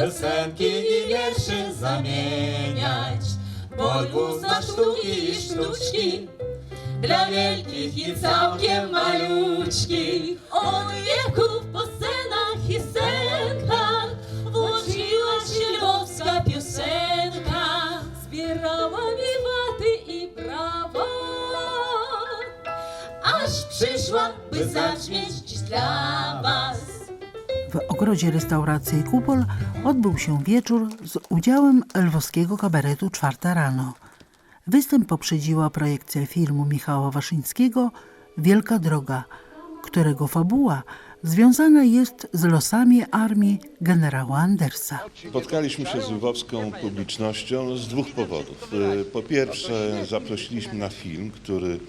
piosenki i wierszy zamieniać. Bo zna sztuki i sztuczki, dla wielkich i całkiem maluczkich. Od wieków po scenach i senkach włączyła się lwowska piosenka. Zbierała wiwaty i brawa, aż przyszła, by zabrzmieć dziś dla was. W ogrodzie restauracji Kupol odbył się wieczór z udziałem lwowskiego kabaretu Czwarta rano. Występ poprzedziła projekcja filmu Michała Waszyńskiego Wielka Droga, którego fabuła związana jest z losami armii generała Andersa. Spotkaliśmy się z lwowską publicznością z dwóch powodów. Y, Po pierwsze, zaprosiliśmy na film, który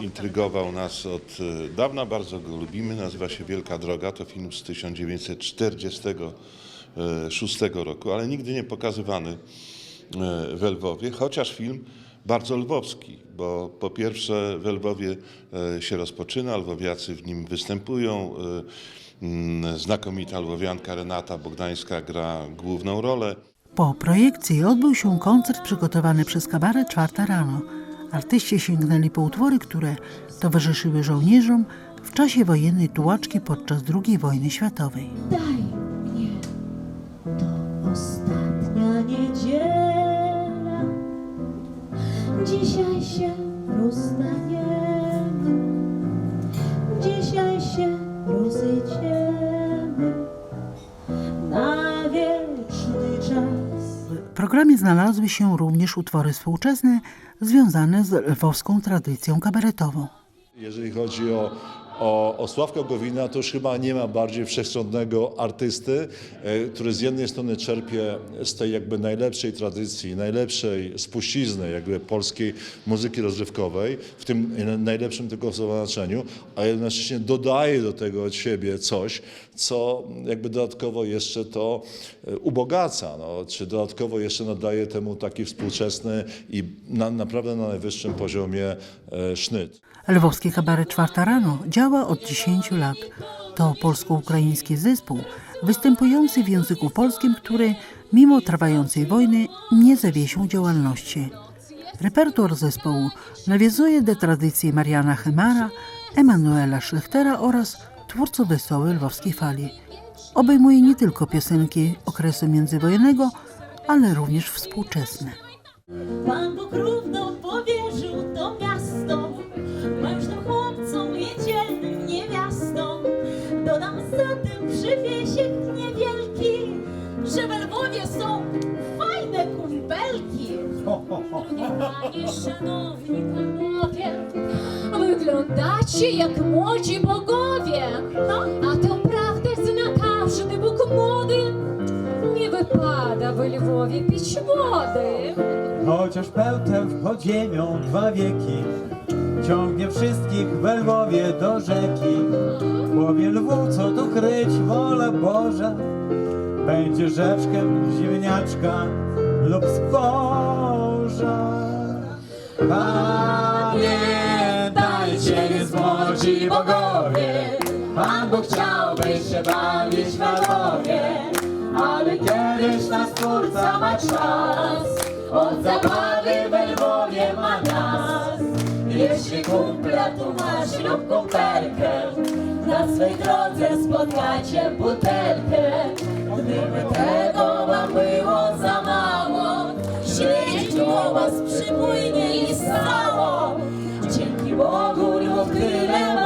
intrygował nas od e, dawna, bardzo go lubimy. Nazywa się Wielka Droga. To film z 1946 roku, ale nigdy nie pokazywany e, w Lwowie, chociaż film bardzo lwowski, bo po pierwsze w Lwowie e, się rozpoczyna, lwowiacy w nim występują. e, mm, Znakomita lwowianka Renata Bogdańska gra główną rolę. Po projekcji odbył się koncert przygotowany przez kabaret Czwarta rano. Artyści sięgnęli po utwory, które towarzyszyły żołnierzom w czasie wojennej tułaczki podczas II wojny światowej. Daj mnie, to ostatnia niedziela. Dzisiaj się rozstaniemy, programie znalazły się również utwory współczesne związane z lwowską tradycją kabaretową. Jeżeli chodzi o, o, o Sławka Gowina, to już chyba nie ma bardziej wszechstronnego artysty, e, który z jednej strony czerpie z tej jakby najlepszej tradycji, najlepszej spuścizny jakby polskiej muzyki rozrywkowej, w tym najlepszym tylko znaczeniu, a jednocześnie dodaje do tego od siebie coś, co jakby dodatkowo jeszcze to e, ubogaca, no, czy dodatkowo jeszcze nadaje temu taki współczesny i na, naprawdę na najwyższym poziomie e, sznyt. Lwowski kabaret Czwarta rano działa od 10 lat. To polsko-ukraiński zespół występujący w języku polskim, który mimo trwającej wojny nie zawiesił działalności. Repertuar zespołu nawiązuje do tradycji Mariana Chemara, Emanuela Schlechtera oraz twórców wesołej lwowskiej fali. Obejmuje nie tylko piosenki okresu międzywojennego, ale również współczesne. Pan Bóg równo Panie, szanowni panowie, wyglądacie jak młodzi bogowie. No, A to prawda zna każdy Bóg młody. Nie wypada w Lwowie pić wody. Chociaż pełtem w podziemią dwa wieki Ciągnie wszystkich we Lwowie do rzeki Łowie lwu, co tu kryć, wola Boża Będzie rzeczkiem ziemniaczka lub zboża Pamiętajcie, nie zmłodzi bogowie, Pan Bóg chciałby się bawić w Lwowie, ale kiedyś nas Twórca ma czas, od zabawy we Lwowie ma nas. Jeśli kumpla tu masz lub kumpelkę, na swej drodze spotkacie butelkę, gdyby tego was przypłynie i stało. Dzięki Bogu nie odkryłem